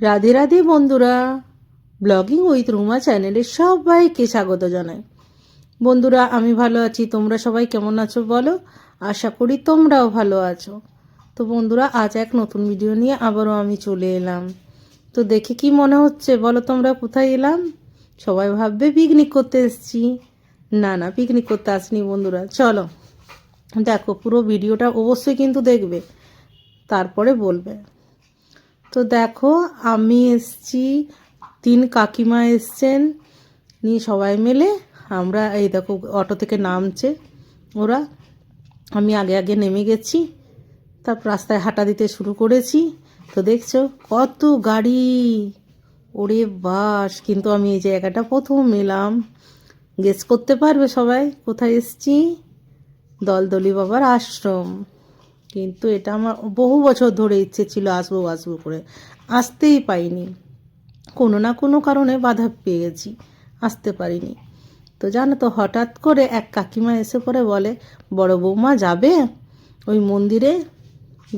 রাধে রাধে বন্ধুরা। Blogging with Ruma চ্যানেলে সবাইকে স্বাগত জানাই। বন্ধুরা, আমি ভালো আছি। তোমরা সবাই কেমন আছো বলো? আশা করি তোমরাও ভালো আছো। তো বন্ধুরা, আজ এক নতুন ভিডিও নিয়ে আবারও আমি চলে এলাম। তো দেখে কি মনে হচ্ছে বলো তোমরা, কোথায় এলাম? সবাই ভাববে পিকনিক করতে এসছি। না না পিকনিক করতে আসনি বন্ধুরা। চলো, দেখো পুরো ভিডিওটা অবশ্যই কিন্তু দেখবে। তারপরে বলবে। তো দেখো, আমি এসছি, তিন কাকিমা এসছেন। নিয়ে সবাই মিলে আমরা এই দেখো, অটো থেকে নামছে ওরা। আমি আগে আগে নেমে গেছি, তারপর রাস্তায় হাঁটা দিতে শুরু করেছি। তো দেখছ, কত গাড়ি! ওরে বাস! কিন্তু আমি এই জায়গাটা প্রথম এলাম। গেস করতে পারবে সবাই, কোথায় এসছি? দলদলি বাবার আশ্রম। কিন্তু এটা আমার বহু বছর ধরে ইচ্ছে ছিল আসব আসব করে। আসতেই পাইনি। কোনো না কোনো কারণে বাধা পেয়ে গেছি আসতে পারিনি। তো জানো তো, হঠাৎ করে এক কাকিমা এসে পরে বলে, বড় বৌমা যাবে? ওই মন্দিরে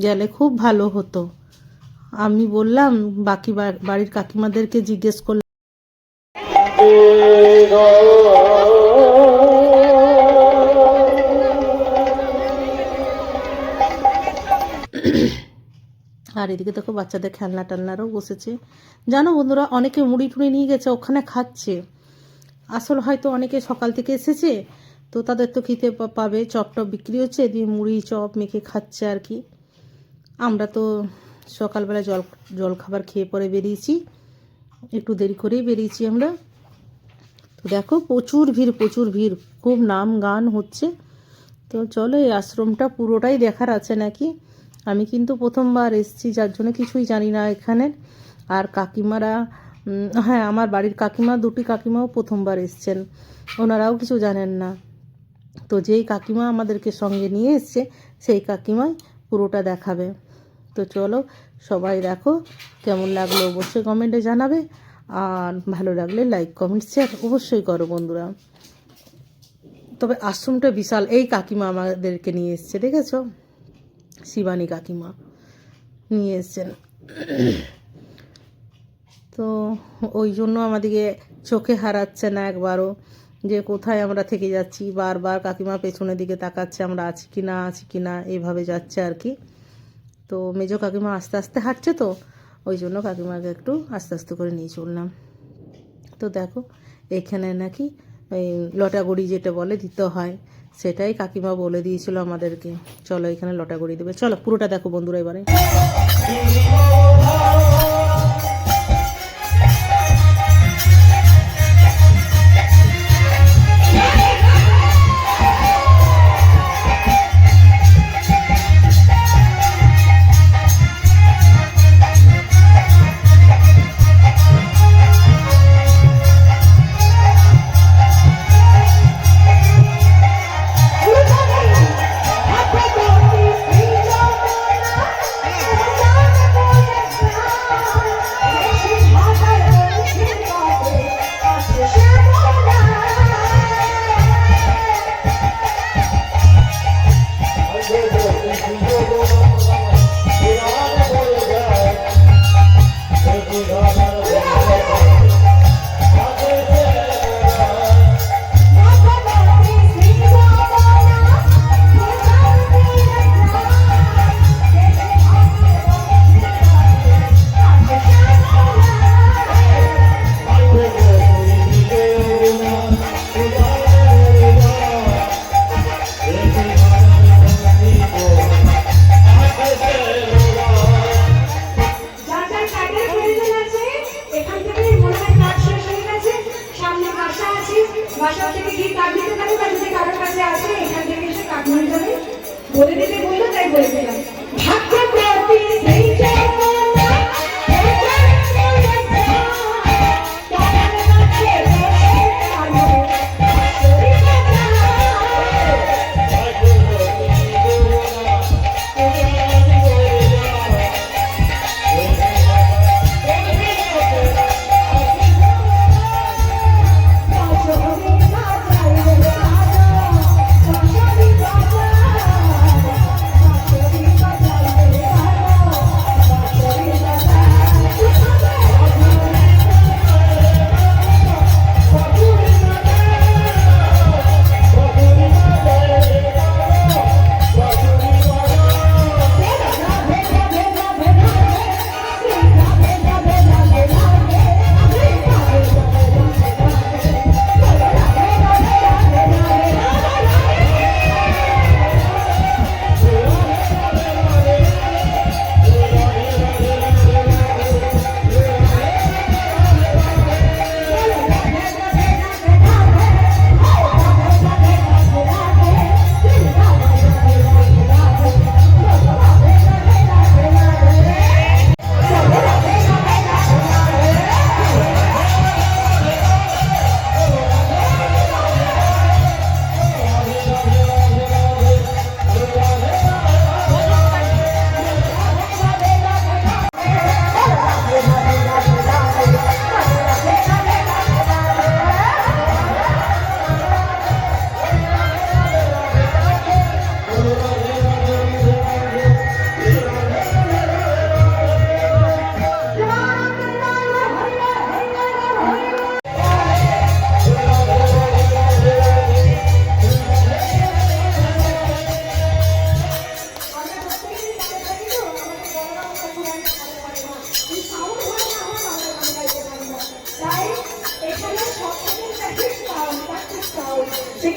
গেলে খুব ভালো হতো। আমি বললাম, বাকি বাড়ির কাকিমাদেরকে জিজ্ঞেস করলাম আর এদিকে দেখো বাচ্চাদের খেলনা টালনারও বসেছে। জানো বন্ধুরা, অনেকে মুড়ি টুড়ি নিয়ে গেছে, ওখানে খাচ্ছে। আসল হয়তো অনেকে সকাল থেকে এসেছে, তো তাদের তো খেতে পাবে। চপ টপ বিক্রি হচ্ছে দিয়ে মুড়ি, চপ মেখে খাচ্ছে আর কি। আমরা তো সকালবেলা জল জল খাবার খেয়ে পরে বেরিয়েছি। একটু দেরি করেই বেরিয়েছি আমরা। তো দেখো, প্রচুর ভিড় প্রচুর ভিড়। খুব নাম গান হচ্ছে। তো চলো, এই আশ্রমটা পুরোটাই দেখার আছে নাকি? আমি কিন্তু প্রথমবার এসেছি, যার জন্য কিছুই জানি না এখানে। আর কাকিমারা হ্যাঁ আমার বাড়ির কাকিমা, দুটি কাকিমাও প্রথমবার এসছেন। ওনারাও কিছু জানেন না। তো যেই কাকিমা আমাদেরকে সঙ্গে নিয়ে এসছে, সেই কাকিমাই পুরোটা দেখাবে। তো চলো, সবাই দেখো কেমন লাগল অবশ্যই কমেন্টে জানাবে। আর ভালো লাগলে লাইক কমেন্ট শেয়ার অবশ্যই করো বন্ধুরা। তবে আশ্রমটা বিশাল, এই কাকিমা আমাদেরকে নিয়ে এসছে, দেখেছ? শিবানী কাকিমা নিয়ে এসছেন। তো ওই জন্য আমাদেরকে চোখে হারাচ্ছে না একবারও যে কোথায় আমরা থেকে যাচ্ছি, বারবার কাকিমা পেছনের দিকে তাকাচ্ছে, আমরা আছি কি না, আছি কি না এইভাবে যাচ্ছে আর কি। তো মেজো কাকিমা আস্তে আস্তে হাঁটছে তো, ওই জন্য কাকিমাকে একটু আস্তে আস্তে করে নিয়ে চললাম। তো দেখো, এখানে নাকি ওই লটাগুড়ি যেটা বলে দিতে হয় সেটাই কাকিমা বলে দিয়েছিল আমাদেরকে। চলো এখানে লটা করিয়ে দেবে। চলো, পুরোটা দেখো বন্ধুরা এবারে।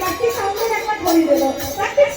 কার্তিক সাউন্ডের একবার ধরিয়ে দেবো কার্তিক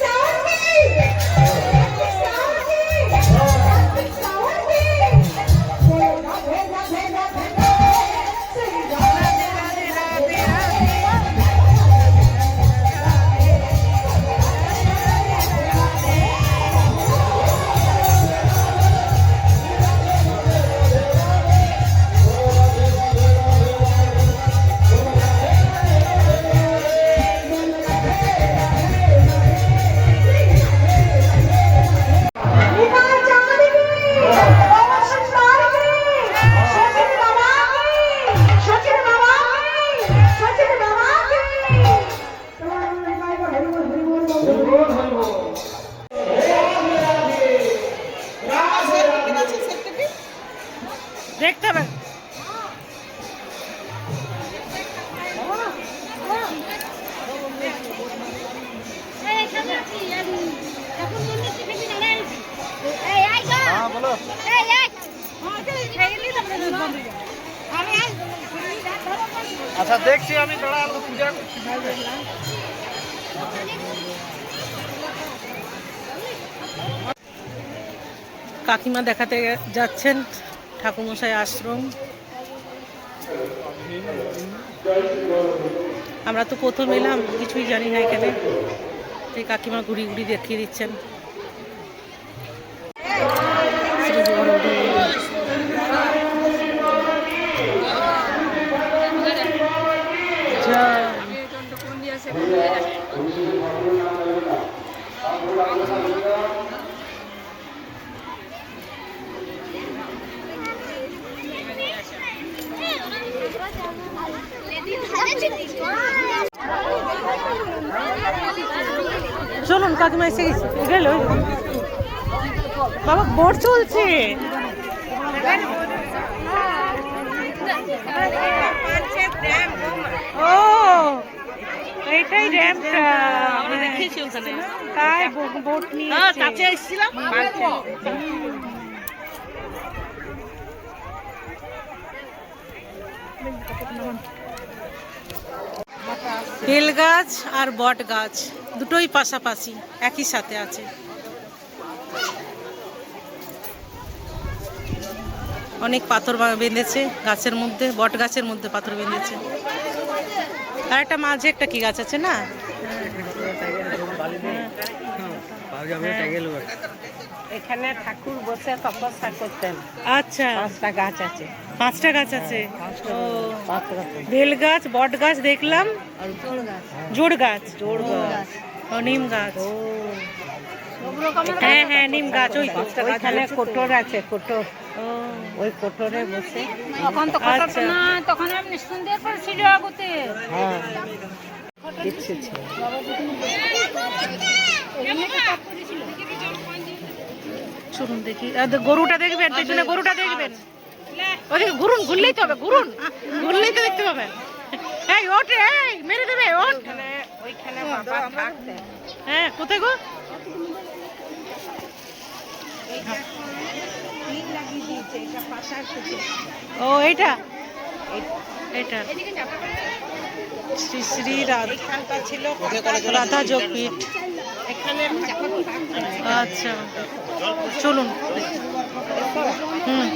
আচ্ছা দেখছি আমি কাকিমা দেখাতে যাচ্ছেন ঠাকুমশাই আশ্রম। আমরা তো প্রথম এলাম, কিছুই জানি না এখানে। এই কাকিমা ঘুরি ঘুরি দেখিয়ে দিচ্ছেন শ্রী গুরু। জয়। চলুন কাকিমা এসে গেল বাবা বোট চলছে। ও এইটাই ড্যামটা আমরা দেখিয়েছি ওখানে। তাই বোট নিয়ে কাছে এসেছিলাম। বেল গাছ আর বট গাছ দুটোই পাশাপাশি একই সাথে আছে অনেক পাথর বেঁধেছে গাছের মধ্যে বট গাছের মধ্যে পাথর বেঁধেছে আর একটা মাঝে একটা কি গাছ আছে না এখানে ঠাকুর বসে তপস্যা করতেন। আচ্ছা। পাঁচটা গাছ আছে। পাঁচটা গাছ আছে? ও। বেল গাছ বট গাছ দেখলাম। জোড় গাছ। জোড় গাছ? ও নিম গাছ। হ্যাঁ হ্যাঁ নিম গাছ ওই। ওইখানে কোটর আছে কোটর। ও। ওই কোটরে বসে। তখন তো কথা আচ্ছা। না তখন আপনি সুন্দর করে ছিল আগতে। হ্যাঁ। কিচ্ছু ছিল? শুনুন দেখি। গরুটা দেখবেন পেছনে গরুটা দেখবেন। ওদিকে ঘুরুন ঘুরলেই তো হবে ঘুরুন। ঘুরলেই তো দেখতে পাবেন এই ওঠ এই মেরে দেবে ওঠ। ওইখানে বাবা থাকতেন হ্যাঁ কোথায় গো? এটা ও এইটা। এটা শ্রী শ্রী রাধা। ছিল রাধা যোগপীঠ। এখানে আচ্ছা। চলুন। হুম।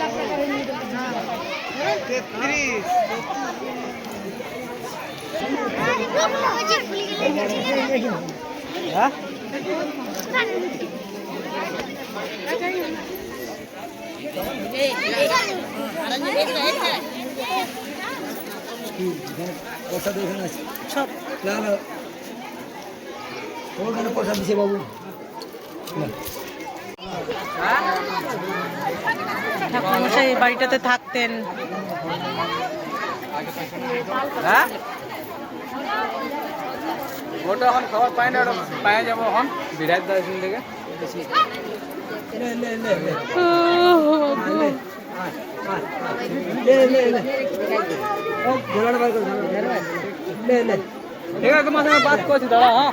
না ওখানে পয়সা দিছে বাবু ঠাকুরমশাই এই বাড়িটাতে থাকতেন। হ্যাঁ? ওটা এখন খবর পাই না ওটা পাই যাব এখন। বিরাট দর্শন থেকে। ঠিক আছে তোমার সঙ্গে বাদ করছি দাদা হ্যাঁ।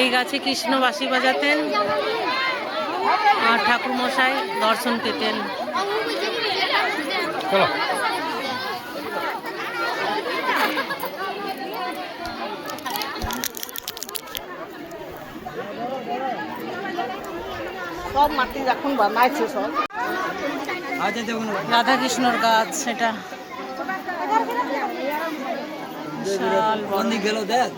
এই গাছে কৃষ্ণ বাঁশি বাজাতেন আর ঠাকুর মশাই দর্শন পেতেন। সব মাটি এখন বানাইছে সব। আচ্ছা দেখুন। রাধা কৃষ্ণর গাছ সেটা। বিশাল গেল দেখ?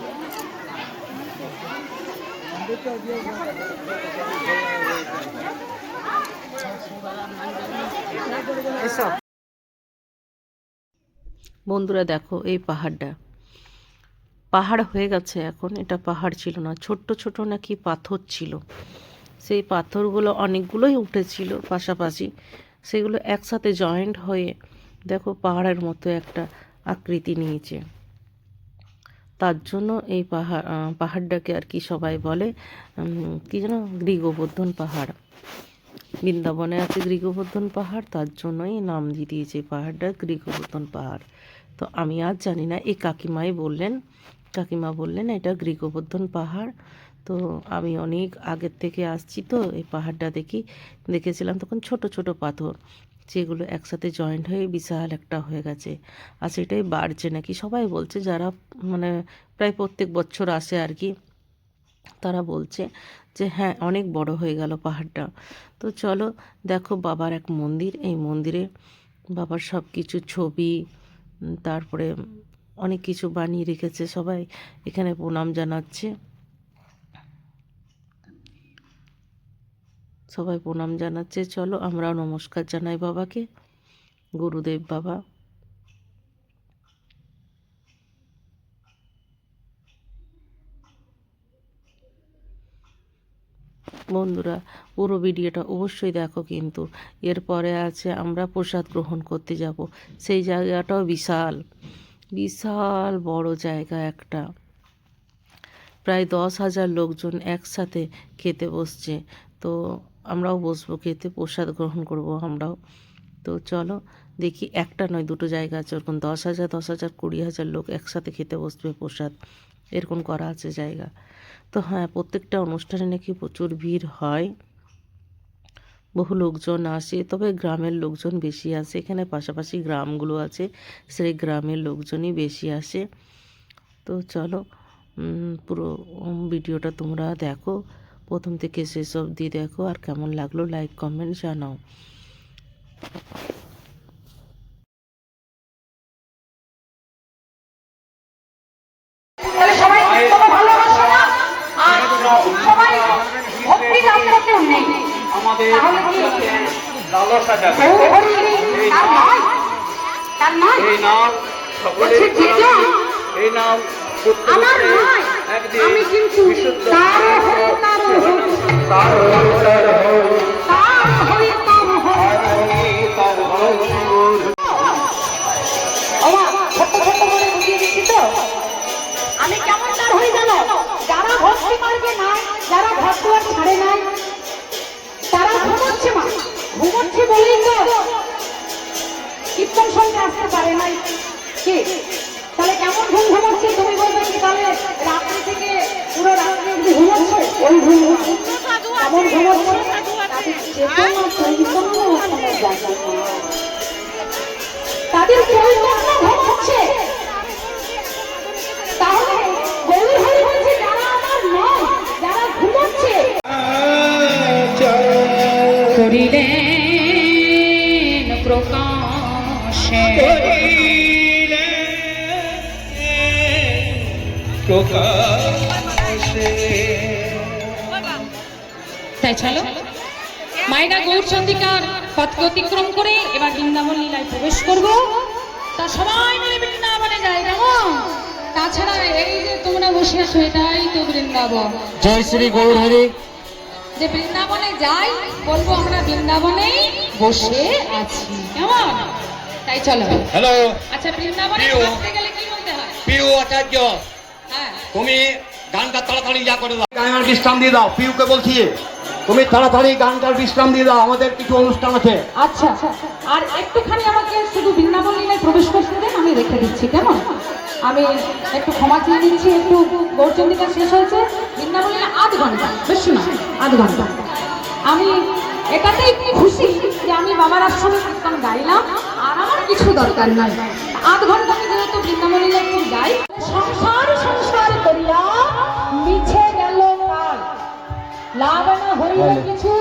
বন্ধুরা দেখো, এই পাহাড়টা। পাহাড় হয়ে গেছে এখন, এটা পাহাড় ছিল না, ছোট্ট ছোট নাকি পাথর ছিল। সেই পাথরগুলো অনেকগুলোই উঠেছিল পাশাপাশি, সেগুলো একসাথে জয়েন্ট হয়ে দেখো পাহাড়ের মতো একটা আকৃতি নিয়েছে। তার জন্য এই পাহাড় পাহাড়টাকে আর কি সবাই বলে কি যেন গ্রীগোবর্ধন পাহাড়। বৃন্দাবনে আছে গ্রীগোবর্ধন পাহাড়, তার জন্যই নাম দিয়ে দিয়েছে পাহাড়টা গ্রীগোবর্ধন পাহাড়। তো আমি আর জানি না, এই কাকিমাই বললেন, কাকিমা বললেন, এটা গ্রীগোবর্ধন পাহাড়। তো আমি অনেক আগের থেকে আসছি তো, এই পাহাড়টা দেখি, দেখেছিলাম তখন ছোট ছোট পাথর। যেগুলো একসাথে জয়েন্ট হয়ে বিশাল একটা হয়ে গেছে। আর সেটাই বাড়ছে নাকি? সবাই বলছে, যারা মানে প্রায় প্রত্যেক বছর আসে আর কি, তারা বলছে যে হ্যাঁ অনেক বড় হয়ে গেল পাহাড়টা। তো চলো দেখো বাবার এক মন্দির। এই মন্দিরে বাবার সব কিছু ছবি তারপরে অনেক কিছু বানিয়ে রেখেছে সবাই। এখানে প্রণাম জানাচ্ছে। সবাই প্রণাম জানাচ্ছে। চলো আমরাও নমস্কার জানাই বাবাকে। গুরুদেব বাবা। বন্ধুরা, পুরো ভিডিওটা অবশ্যই দেখো কিন্তু। এরপরে আছে আমরা প্রসাদ গ্রহণ করতে যাব। সেই জায়গাটাও বিশাল। বিশাল বড় জায়গা একটা। প্রায় দশ হাজার লোকজন একসাথে খেতে বসছে। তো আমরাও বসবো, খেতে প্রসাদ গ্রহণ করব আমরাও। তো চলো, দেখি একটা নয়, দুটো জায়গা আছে। ওরকম দশ হাজার দশ হাজার, কুড়ি হাজার লোক একসাথে খেতে বসবে প্রসাদ। এরকম করা আছে জায়গা। তো হ্যাঁ প্রত্যেকটা অনুষ্ঠানে নাকি প্রচুর ভিড় হয়। বহু লোকজন আসে, তবে গ্রামের লোকজন বেশি আসে। এখানে পাশাপাশি গ্রামগুলো আছে, সেই গ্রামের লোকজনই বেশি আসে। তো চলো পুরো ভিডিওটা তোমরা দেখো। প্রথম থেকে শেষ অবধি দেখো আর কেমন লাগল লাইক কমেন্ট জানাও। তাহলে সবাই কৃষ্ণকে ভালোবাসো না? আর সবাই ভক্তি লাভ করতেও নেই আমাদের তাহলে কি? লালসা জাগে বহু হরি তার নয় তার নয় এই নাম সকলে এই আমার নয় আমি কিন্তু হই। তার অন্তর তার হই। তার হই করে বুঝিয়ে দিচ্ছি তো? আমি কেমন তার হয়ে গেল যারা ভক্তি মার্গে নাই যারা ভক্ত আর ছাড়ে নাই তারা ঘুমোচ্ছে মা। ঘুমোচ্ছে বলেই তো কীর্তন সঙ্গে আসতে পারে নাই। কি? এমন ঘুম ঘুমাচ্ছে, তুমি বলবে কি তাহলে রাত্রি থেকে পুরো রাত্রি অব্দি ঘুমাচ্ছে? ওই ঘুম এমন ঘুমাচ্ছে চেতনা চৈতন্য জায়গা তাদের চৈতন্য চলো। মায়েরা গৌরচন্দিকার পথকে অতিক্রম করে এবার বৃন্দাবন লীলায় প্রবেশ করব। তা সবাই মিলে বৃন্দাবনে যাই কেমন? তাছাড়া এই যে তোমরা বসে আছো এটাই তো বৃন্দাবন। জয় শ্রী গৌরহরি যে বৃন্দাবনে যাই বলব আমরা বৃন্দাবনেই বসে আছি কেমন? তাই চলো। হ্যালো আচ্ছা বৃন্দাবনে প্রিয়। গেলে কি বলতে হয়? পিউ আচার্য হ্যাঁ। তুমি গানটা তাড়াতাড়ি যা করে দাও। গানের বিশ্রাম দিয়ে দাও পিউকে বলছি। তুমি তাড়াতাড়ি গানটার বিশ্রাম দিয়ে দাও, আমাদের কিছু অনুষ্ঠান আছে। আচ্ছা আর একটুখানি আমাকে শুধু বৃন্দাবন লীলায় প্রবেশ করতে দেন, আমি রেখে দিচ্ছি, কেমন? আমি একটু ক্ষমা চেয়ে দিচ্ছি একটু গৌরচন্দিকা শেষ হয়েছে। বৃন্দাবন লীলা আধ ঘণ্টা, বেশি না, আধ ঘণ্টা। আমি এটাতেই খুশি যে আমি বাবার আশ্রমে কীর্তন গাইলাম, আর আমার কিছু দরকার নাই। আধ ঘণ্টা আমি যেহেতু বৃন্দাবন লীলা একটু গাই, সংসার সংসার। লাভ না হইল কিছু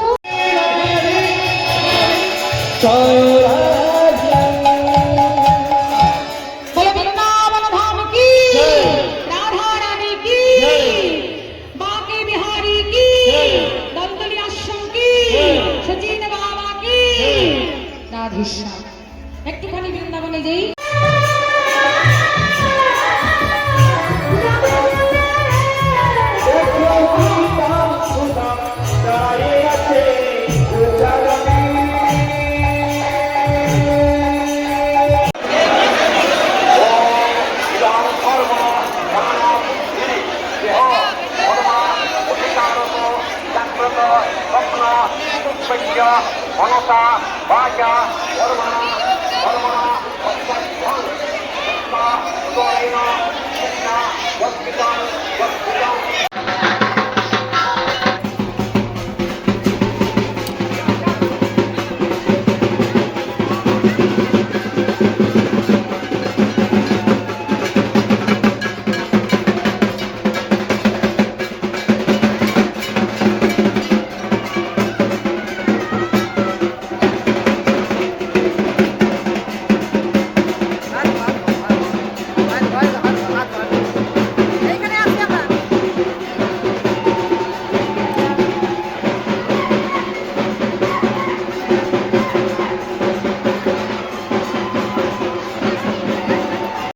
মনসা বাচা কর্মণা কর্মণা কর্মণা